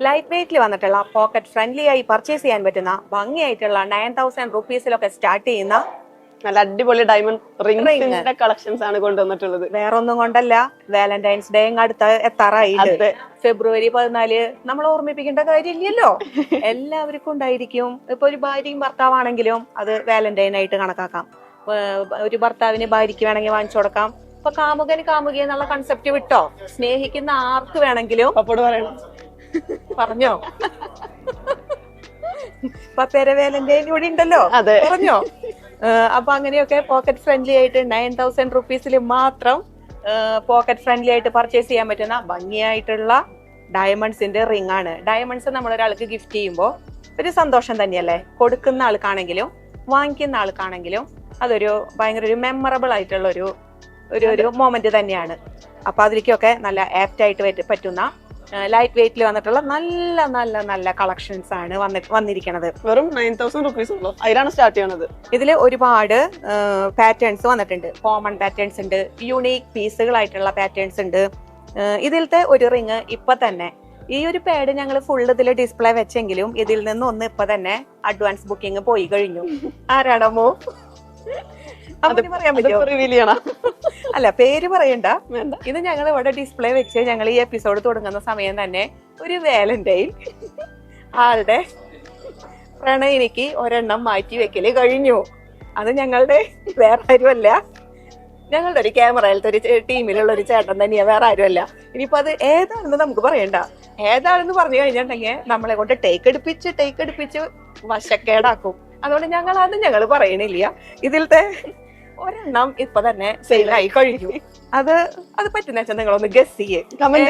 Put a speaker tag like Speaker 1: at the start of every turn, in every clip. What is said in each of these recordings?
Speaker 1: Light വെയിറ്റിൽ വന്നിട്ടുള്ള pocket friendly ആയി purchase ചെയ്യാൻ പറ്റുന്ന ഭംഗിയായിട്ടുള്ള നയൻ തൗസൻഡ് റുപ്പീസിലൊക്കെ സ്റ്റാർട്ട് ചെയ്യുന്ന
Speaker 2: നല്ല അടിപൊളി ഡയമണ്ട് റിംഗ് കളക്ഷൻസ് ആണ് കൊണ്ടുവന്നിട്ടുള്ളത്.
Speaker 1: വേറെ ഒന്നും കൊണ്ടല്ല വാലന്റൈൻസ് ഡേ അടുത്ത
Speaker 2: എത്താറായി
Speaker 1: ഫെബ്രുവരി പതിനാല് നമ്മൾ ഓർമ്മിപ്പിക്കേണ്ട കാര്യമില്ലല്ലോ. എല്ലാവർക്കും ഉണ്ടായിരിക്കും. ഇപ്പൊ ഒരു ഭാര്യയും ഭർത്താവാണെങ്കിലും അത് വാലന്റൈൻ ആയിട്ട് കണക്കാക്കാം. ഒരു ഭർത്താവിന് ഭാര്യയ്ക്ക് വേണമെങ്കിൽ വാങ്ങിച്ചു കൊടുക്കാം. ഇപ്പൊ കാമുകന് കാമുകി എന്നുള്ള കൺസെപ്റ്റ് വിട്ടോ? സ്നേഹിക്കുന്ന ആർക്ക് വേണമെങ്കിലും പറഞ്ഞോ? പത്തേര കൂടി ഉണ്ടല്ലോ.
Speaker 2: അതെ.
Speaker 1: പറഞ്ഞോ? അപ്പൊ അങ്ങനെയൊക്കെ പോക്കറ്റ് ഫ്രണ്ട്ലി ആയിട്ട് നയൻ തൗസൻഡ് റുപ്പീസിൽ മാത്രം പോക്കറ്റ് ഫ്രണ്ട്ലി ആയിട്ട് പർച്ചേസ് ചെയ്യാൻ പറ്റുന്ന ഭംഗിയായിട്ടുള്ള ഡയമണ്ട്സിന്റെ റിംഗ് ആണ്. ഡയമണ്ട്സ് നമ്മൾ ഒരാൾക്ക് ഗിഫ്റ്റ് ചെയ്യുമ്പോൾ ഒരു സന്തോഷം തന്നെയല്ലേ? കൊടുക്കുന്ന ആൾക്കാണെങ്കിലും വാങ്ങിക്കുന്ന ആൾക്കാണെങ്കിലും അതൊരു ഭയങ്കര ഒരു മെമ്മറബിൾ ആയിട്ടുള്ള ഒരു ഒരു ഒരു മൊമെന്റ് തന്നെയാണ്. അപ്പൊ അതിലേക്കൊക്കെ നല്ല ആപ്റ്റ് ആയിട്ട് പറ്റുന്ന ലൈറ്റ് വെയിറ്റിൽ വന്നിട്ടുള്ള നല്ല നല്ല നല്ല കളക്ഷൻസ് ആണ് വന്നി വന്നിരിക്കുന്നത്
Speaker 2: വെറും നയൻ തൗസൻഡ് റുപ്പീസ് ഉള്ളൂ. അതിലാണ് സ്റ്റാർട്ട് ചെയ്യണത്.
Speaker 1: ഇതിൽ ഒരുപാട് പാറ്റേൺസ് വന്നിട്ടുണ്ട്. കോമൺ പാറ്റേൺസ് ഉണ്ട് യുണീക്ക് പീസുകളായിട്ടുള്ള പാറ്റേൺസ് ഉണ്ട്. ഇതിലത്തെ ഒരു റിങ് ഇപ്പൊ തന്നെ. ഈ ഒരു പാഡ് ഞങ്ങൾ ഫുൾ ഇതിൽ ഡിസ്പ്ലേ വെച്ചെങ്കിലും ഇതിൽ നിന്ന് ഒന്ന് ഇപ്പൊ തന്നെ അഡ്വാൻസ് ബുക്കിംഗ് പോയി കഴിഞ്ഞു. ആരാണമോ അല്ല പേര് പറയണ്ട. ഇത് ഞങ്ങൾ ഇവിടെ ഡിസ്പ്ലേ വെച്ച് ഞങ്ങൾ ഈ എപ്പിസോഡ് തുടങ്ങുന്ന സമയം തന്നെ ഒരു വാലന്റൈൻ ആളുടെ പ്രണയിനിക്ക് ഒരെണ്ണം മാറ്റി വെക്കൽ കഴിഞ്ഞു. അത് ഞങ്ങളുടെ വേറെ ആരുമല്ല. ഞങ്ങളുടെ ഒരു ക്യാമറയിലത്തെ ഒരു ടീമിലുള്ള ഒരു ചേട്ടൻ തന്നെയാ വേറെ ആരുമല്ല. ഇനിയിപ്പോ അത് ഏതാണെന്ന് നമുക്ക് പറയണ്ട. ഏതാണെന്ന് പറഞ്ഞു കഴിഞ്ഞിട്ടുണ്ടെങ്കിൽ നമ്മളെ കൊണ്ട് ടേക്ക് എടുപ്പിച്ച് ടേക്ക് എടുപ്പിച്ച് വശക്കേടാക്കും. അതുകൊണ്ട് ഞങ്ങൾ അത് ഞങ്ങൾ പറയണില്ല. ഇതിലത്തെ ഒരെണ്ണം ഇപ്പൊ തന്നെ സെയിലായി കഴിഞ്ഞു. അത് അത് പറ്റുന്ന വെച്ചാൽ നിങ്ങളൊന്ന് ഗസ് ചെയ്യേ.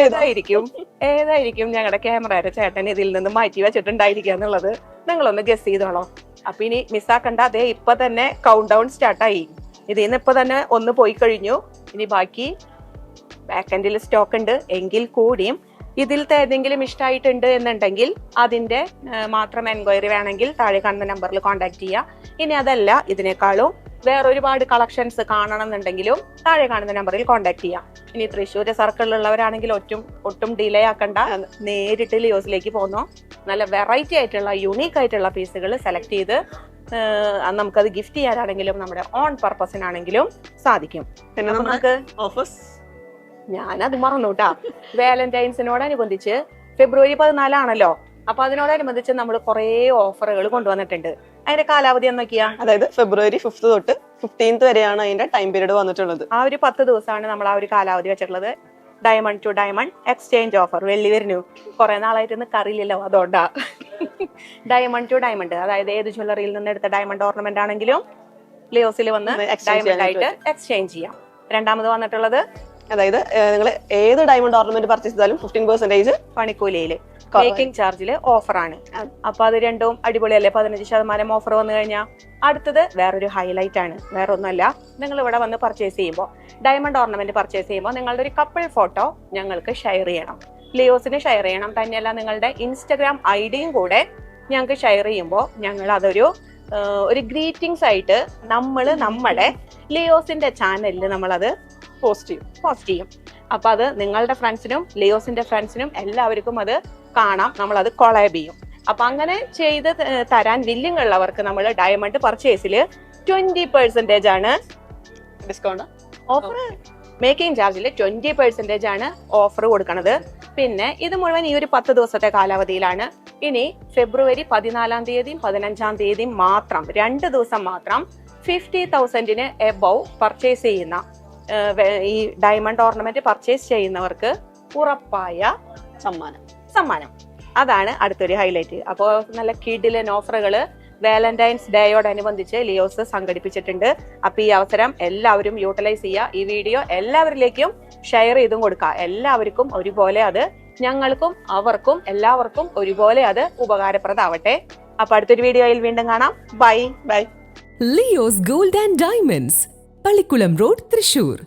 Speaker 1: ഏതായിരിക്കും? ഏതായിരിക്കും ഞങ്ങളുടെ ക്യാമറയുടെ ചേട്ടൻ ഇതിൽ നിന്ന് മാറ്റി വെച്ചിട്ടുണ്ടായിരിക്കുക എന്നുള്ളത് നിങ്ങളൊന്ന് ഗസ് ചെയ്തോളോ. അപ്പൊ ഇനി മിസ്സാക്കണ്ട അതേ ഇപ്പൊ തന്നെ കൗണ്ട് ഡൗൺ സ്റ്റാർട്ടായി ഇതിൽ നിന്ന് ഇപ്പൊ തന്നെ ഒന്ന് പോയി കഴിഞ്ഞു. ഇനി ബാക്കി ബാക്കൻഡിൽ സ്റ്റോക്ക് ഉണ്ട്. എങ്കിൽ കൂടിയും ഇതിലത്തെ ഏതെങ്കിലും ഇഷ്ടമായിട്ടുണ്ട് എന്നുണ്ടെങ്കിൽ അതിന്റെ മാത്രം എൻക്വയറി വേണമെങ്കിൽ താഴെ കാണുന്ന നമ്പറിൽ കോൺടാക്ട് ചെയ്യുക ഇനി അതല്ല ഇതിനേക്കാളും വേറെ ഒരുപാട് കളക്ഷൻസ് കാണണം എന്നുണ്ടെങ്കിലും താഴെ കാണുന്ന നമ്പറിൽ കോൺടാക്ട് ചെയ്യാം. ഇനി തൃശ്ശൂർ സർക്കിളിലുള്ളവരാണെങ്കിൽ ഒറ്റും ഒട്ടും ഡിലേ ആക്കണ്ട. നേരിട്ട് ലിയോസിലേക്ക് പോന്നോ. നല്ല വെറൈറ്റി ആയിട്ടുള്ള യുണീക്ക് ആയിട്ടുള്ള പീസുകൾ സെലക്ട് ചെയ്ത് നമുക്കത് ഗിഫ്റ്റ് ചെയ്യാനാണെങ്കിലും നമ്മുടെ ഓൺ പർപ്പസിനാണെങ്കിലും സാധിക്കും.
Speaker 2: പിന്നെ
Speaker 1: നമുക്ക്
Speaker 2: ഓഫേഴ്സ്
Speaker 1: ഞാനത് മറന്നു കേട്ടാ വാലന്റൈൻസിനോടനുബന്ധിച്ച് ഫെബ്രുവരി പതിനാലാണല്ലോ. അപ്പൊ അതിനോടനുബന്ധിച്ച് നമ്മൾ കുറെ ഓഫറുകൾ കൊണ്ടുവന്നിട്ടുണ്ട്. അതിന്റെ കാലാവധി എന്നൊക്കെയാ?
Speaker 2: അതായത് ഫെബ്രുവരി ഫിഫ്ത് തൊട്ട് ഫിഫ്റ്റീൻത് വരെയാണ് അതിന്റെ ടൈം പീരീഡ് വന്നിട്ടുള്ളത്.
Speaker 1: ആ ഒരു പത്ത് ദിവസമാണ് നമ്മൾ ആ ഒരു കാലാവധി വെച്ചിട്ടുള്ളത്. Diamond to diamond exchange offer വെള്ളി വരുന്നു. കുറെ നാളായിട്ട് കറിയില്ലല്ലോ അതുകൊണ്ടാ. ഡയമണ്ട് ടു ഡയമണ്ട് അതായത് ഏത് ജ്വല്ലറിയിൽ നിന്ന് എടുത്ത ഡയമണ്ട് ഓർണമെന്റ് ആണെങ്കിലും ലിയോസിൽ വന്ന് ഡയമണ്ട് ആയിട്ട് എക്സ്ചേഞ്ച് ചെയ്യാം. രണ്ടാമത് വന്നിട്ടുള്ളത്
Speaker 2: അതായത് നിങ്ങൾ ഏത് ഡയമണ്ട് ഓർണമെന്റ് പർച്ചേസ് ചെയ്താലും ഫിഫ്റ്റീൻ പെർസെന്റേജ്
Speaker 1: പണിക്കൂലിയിൽ മേക്കിംഗ് ചാർജിൽ ഓഫർ
Speaker 2: ആണ്.
Speaker 1: അപ്പൊ അത് രണ്ടും അടിപൊളിയല്ലേ? പതിനഞ്ച് ശതമാനം ഓഫർ വന്നു കഴിഞ്ഞാൽ അടുത്തത് വേറൊരു ഹൈലൈറ്റ് ആണ്. വേറെ ഒന്നുമല്ല നിങ്ങൾ ഇവിടെ വന്ന് പർച്ചേസ് ചെയ്യുമ്പോൾ ഡയമണ്ട് ഓർണമെന്റ് പർച്ചേസ് ചെയ്യുമ്പോൾ നിങ്ങളുടെ ഒരു കപ്പിൾ ഫോട്ടോ ഞങ്ങൾക്ക് ഷെയർ ചെയ്യണം. ലിയോസിന് ഷെയർ ചെയ്യണം. തന്നെയല്ല നിങ്ങളുടെ ഇൻസ്റ്റഗ്രാം ഐ ഡിയും കൂടെ ഞങ്ങൾക്ക് ഷെയർ ചെയ്യുമ്പോൾ ഞങ്ങൾ അതൊരു ഒരു ഗ്രീറ്റിംഗ്സ് ആയിട്ട് നമ്മൾ നമ്മുടെ ലിയോസിന്റെ ചാനലിൽ നമ്മളത്
Speaker 2: പോസ്റ്റ് ചെയ്യും
Speaker 1: പോസ്റ്റ് ചെയ്യും. അപ്പൊ അത് നിങ്ങളുടെ ഫ്രണ്ട്സിനും ലിയോസിന്റെ ഫ്രണ്ട്സിനും എല്ലാവർക്കും അത് കാണാം നമ്മൾ അത് കൊളാബ് ചെയ്യും. അപ്പൊ അങ്ങനെ ചെയ്ത് തരാൻ വില്ലിംഗ് ഉള്ളവർക്ക് നമ്മൾ ഡയമണ്ട് പർച്ചേസിൽ ട്വന്റി പെർസെന്റേജ് ആണ്
Speaker 2: ഡിസ്കൗണ്ട്
Speaker 1: ഓഫർ മേക്കിംഗ് ചാർജിൽ ട്വന്റി പെർസെന്റേജ് ആണ് ഓഫർ കൊടുക്കുന്നത് പിന്നെ ഇത് മുഴുവൻ ഈ ഒരു പത്ത് ദിവസത്തെ കാലാവധിയിലാണ്. ഇനി ഫെബ്രുവരി പതിനാലാം തീയതിയും പതിനഞ്ചാം തീയതിയും മാത്രം രണ്ട് ദിവസം മാത്രം ഫിഫ്റ്റി തൗസൻഡിന് എബവ് പർച്ചേസ് ചെയ്യുന്ന ഈ ഡയമണ്ട് ഓർണമെന്റ് പർച്ചേസ് ചെയ്യുന്നവർക്ക് ഉറപ്പായ
Speaker 2: സമ്മാനം.
Speaker 1: സമ്മാനം. അതാണ് അടുത്തൊരു ഹൈലൈറ്റ് അപ്പോൾ നല്ല കിഡിലൻ ഓഫറുകൾ വാലന്റൈൻസ് ഡേയോടനുബന്ധിച്ച് ലിയോസ് സംഘടിപ്പിച്ചിട്ടുണ്ട്. അപ്പൊ ഈ അവസരം എല്ലാവരും യൂട്ടിലൈസ് ചെയ്യുക ഈ വീഡിയോ എല്ലാവരിലേക്കും ഷെയർ ചെയ്തും കൊടുക്കുക എല്ലാവർക്കും ഒരുപോലെ അത് ഞങ്ങൾക്കും അവർക്കും എല്ലാവർക്കും ഒരുപോലെ അത് ഉപകാരപ്രദാവട്ടെ. അപ്പൊ അടുത്തൊരു വീഡിയോയിൽ വീണ്ടും കാണാം. Bye
Speaker 2: bye.
Speaker 3: Leo's gold and diamonds Pallikulam road Thrissur.